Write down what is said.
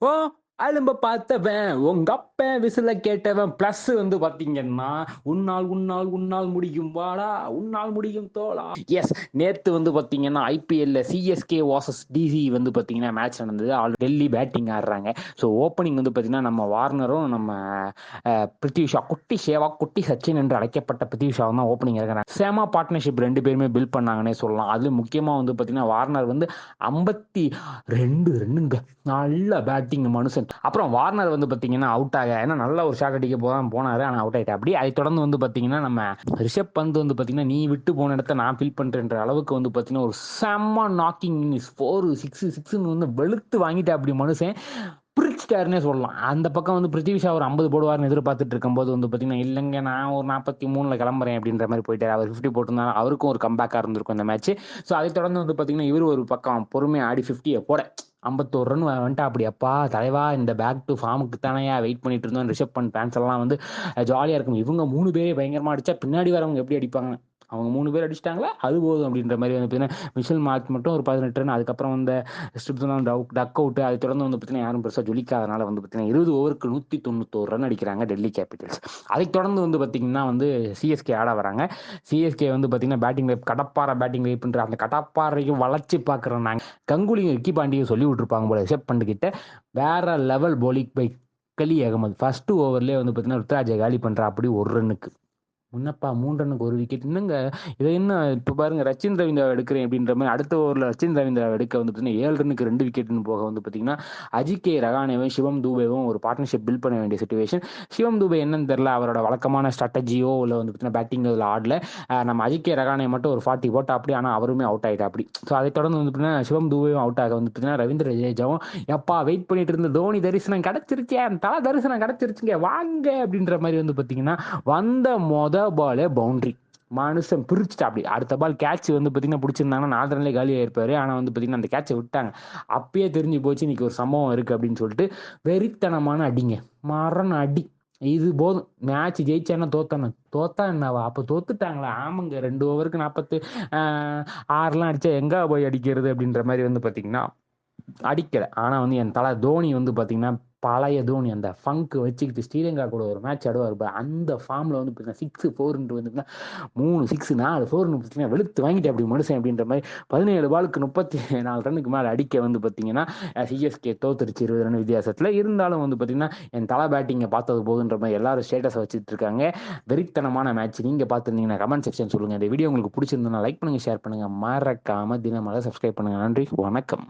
啊，அலும்ப பார்த்தவன் உங்க அப்ப விசில கேட்டவன் பிளஸ் வந்து பாத்தீங்கன்னா உன்னால் உன்னால் உன்னால் முடியும் வாடா உன்னால் முடியும் தோலா எஸ் நேத்து வந்து பாத்தீங்கன்னா ஐபிஎல்ல சிஎஸ்கே வாசஸ் டிசி வந்து பாத்தீங்கன்னா மேட்ச் நடந்தது. ஆல் டெல்லி பேட்டிங் ஆடுறாங்க. ஸோ ஓப்பனிங் வந்து பாத்தீங்கன்னா நம்ம வார்னரும் நம்ம பிருத்திவிஷா குட்டி சேவா குட்டி சச்சின் என்று அழைக்கப்பட்ட பிருத்திவிஷாவும் தான் ஓப்பனிங் இருக்கிறாங்க. சேமா பார்ட்னர்ஷிப் ரெண்டு பேருமே பில்ட் பண்ணாங்கன்னே சொல்லலாம். அது முக்கியமா வந்து பாத்தீங்கன்னா வார்னர் வந்து ஐம்பத்தி ரெண்டு ரெண்டுங்க. நல்ல பேட்டிங் மனுஷன். அப்புறம் வார்னர் வந்து பார்த்தீங்கன்னா அவுட் ஆக ஏன்னா நல்ல ஒரு ஷாட் அடிக்க போதான் போனாரு ஆனால் அவுட் ஆயிட்டா அப்படி அதை தொடர்ந்து வந்து பார்த்தீங்கன்னா நம்ம ரிஷப் பந்த் வந்து பார்த்தீங்கன்னா நீ விட்டு போன இடத்த நான் ஃபில் பண்ணுறேன்ற அளவுக்கு வந்து பார்த்தீங்கன்னா ஒரு செம்ம நாக்கிங் ஃபோர் சிக்ஸ் சிக்ஸ்னு வந்து வெளுத்து வாங்கிட்டா அப்படி மனுஷன். பிரிச்சிட்டாருன்னே சொல்லலாம். அந்த பக்கம் வந்து பிருத்திவிஷா அவர் ஒரு ஐம்பது போடுவார்னு எதிர்பார்த்துட்டு இருக்கும்போது வந்து பார்த்தீங்கன்னா இல்லைங்க நான் ஒரு நாற்பத்தி மூணில் கிளம்புறேன் அப்படின்ற மாதிரி போயிட்டார். அவர் ஃபிஃப்டி போட்டிருந்தாலும் அவருக்கும் ஒரு கம்பேக்காக இருந்திருக்கும் இந்த மேட்ச் ஸோ அதை தொடர்ந்து வந்து பார்த்தீங்கன்னா இவர் ஒரு பக்கம் பொறுமையாக ஆடி ஃபிஃப்டியை போட. ஐம்பத்தோரு ரன் வந்துட்டா அப்படியப்பா தலைவா இந்த பேக் டு ஃபார்முக்கு தானே வெயிட் பண்ணிட்டு இருந்தோம். ரிஷப் பண்ண ஃபேன்ஸ் எல்லாம் வந்து ஜாலியாக இருக்கும். இவங்க மூணு பேரே பயங்கரமாக அடிச்சா பின்னாடி வரவங்க எப்படி அடிப்பாங்க? அவங்க மூணு பேர் அடிச்சிட்டாங்களா? அது போதும் அப்படின்ற மாதிரி வந்து பார்த்தீங்கன்னா மிஷல் மார்க் மட்டும் ஒரு பதினெட்டு ரன் அதுக்கப்புறம் வந்த ஸ்டிப்ஸ் டவுட் டக் அவுட் அது தொடர்ந்து வந்து பார்த்தீங்கன்னா யாரும் பெருசாக ஜொலிக்காதனால வந்து பார்த்தீங்கன்னா இருபது ஓவருக்கு நூற்றி தொண்ணூத்தோரு ரன் அடிக்கிறாங்க டெல்லி கேபிட்டல்ஸ் அதை தொடர்ந்து வந்து பார்த்தீங்கன்னா வந்து சிஎஸ்கே ஆட வராங்க. சிஎஸ்கே வந்து பார்த்தீங்கன்னா பேட்டிங் லைப் கடப்பாறை பேட்டிங் லைப்ன்ற அந்த கடப்பாறையும் வளர்ச்சி பார்க்குறோம் நாங்கள் கங்குலியும் விக்கி பாண்டியும் சொல்லி விட்டுருப்பாங்க போல ரிஷப் பண்ணிக்கிட்ட வேற லெவல் போலிங் பை கலி அகமது ஃபர்ஸ்ட் ஓவர்லேயே வந்து பார்த்தீங்கன்னா ருத்ராஜை காலி பண்ணுறா அப்படி ஒரு ரன்னுக்கு முன்னப்பா மூன்றனுக்கு ஒரு விக்கெட் இன்னுங்க இதை என்ன இப்போ பாருங்க ரச்சின் ரவீந்திரா எடுக்கிறேன் அப்படின்ற மாதிரி அடுத்த ஓவரில் ரச்சின் ரவீந்திரா எடுக்க வந்து பார்த்தீங்கன்னா ஏழு ரன்னுக்கு ரெண்டு விக்கெட்னு போக வந்து பார்த்தீங்கன்னா அஜிகே ரகானேவும் சிவம் தூபேவும் ஒரு பார்ட்னர்ஷிப் பில்ட் பண்ண வேண்டிய சுச்சுவேஷன் சிவம் தூபே என்னன்னு தெரில அவரோட வழக்கமான ஸ்ட்ராட்டஜியோ இல்லை வந்து பார்த்தீங்கன்னா பேட்டிங் அதில் ஆடல. நம்ம அஜிகே ரகானே மட்டும் ஒரு ஃபார்ட்டி போட்டா அப்படி ஆனால் அவருமே அவுட் ஆகிட்டா அப்படி. ஸோ அதை தொடர்ந்து வந்து பார்த்தீங்கன்னா சிவம் தூபேவும் அவுட் ஆக வந்து பார்த்தீங்கன்னா ரவீந்திர ஜடேஜாவும் எப்பா வெயிட் பண்ணிட்டு இருந்த தோனி தரிசனம் கிடைச்சிருச்சே தலை தரிசனம் கிடச்சிருச்சுங்க வாங்க அப்படின்ற மாதிரி வந்து பார்த்தீங்கன்னா வந்த மொத பாலே பவுண்டரி மனுஷன் பிரிச்சுட்டா அப்படி. அடுத்த பால் கேட்ச் வந்து பார்த்தீங்கன்னா பிடிச்சிருந்தாங்கன்னா நாலு ரன்லேயே காலி ஆயிருப்பாரு. ஆனால் வந்து பார்த்தீங்கன்னா அந்த கேட்சை விட்டாங்க. அப்பயே தெரிஞ்சு போச்சு இன்னைக்கு ஒரு சம்பவம் இருக்குது அப்படின்னு சொல்லிட்டு வெறித்தனமான அடிங்க. மரண அடி. இது போதும். மேட்ச் ஜெயிச்சானா தோத்தானு தோத்தா என்னவா? அப்போ தோத்துட்டாங்களா? ஆமாங்க. ரெண்டு ஓவருக்கு நாற்பத்து ஆறுலாம் அடிச்சா எங்கே போய் அடிக்கிறது அப்படின்ற மாதிரி வந்து பார்த்தீங்கன்னா அடிக்கல. ஆனால் வந்து என் தலை தோனி வந்து பார்த்தீங்கன்னா பழைய தோனி அந்த ஃபங்க் வச்சுக்கிட்டு ஸ்ரீலங்கா கூட ஒரு மேட்ச் ஆடுவார் அந்த ஃபார்மில் வந்து பார்த்தீங்கன்னா சிக்ஸ் ஃபோர்ன்ட்டு வந்து மூணு சிக்ஸ் நாலு ஃபோர்னு பார்த்தீங்கன்னா வெளுத்து வாங்கிட்டு அப்படி மனுஷன் அப்படின்ற மாதிரி பதினேழு பாலுக்கு முப்பத்தி நாலு ரன்னுக்கு மேலே அடிக்க வந்து பார்த்தீங்கன்னா சிஎஸ்கே தோத்துருச்சு இருபது ரன் வித்தியாசத்தில். இருந்தாலும் வந்து பார்த்தீங்கன்னா என் தலை பேட்டிங்கை பார்த்தது போதுன்ற மாதிரி எல்லாரும் ஸ்டேட்டஸை வச்சுட்டு இருக்காங்க. வெறித்தனமான மேட்ச் நீங்கள் பார்த்துருந்தீங்கன்னா கமெண்ட் செக்ஷன் சொல்லுங்கள் இந்த வீடியோ உங்களுக்கு பிடிச்சிருந்தா லைக் பண்ணுங்கள் ஷேர் பண்ணுங்கள் மறக்காமல் தினமலை சப்ஸ்கிரைப் பண்ணுங்கள் நன்றி வணக்கம்.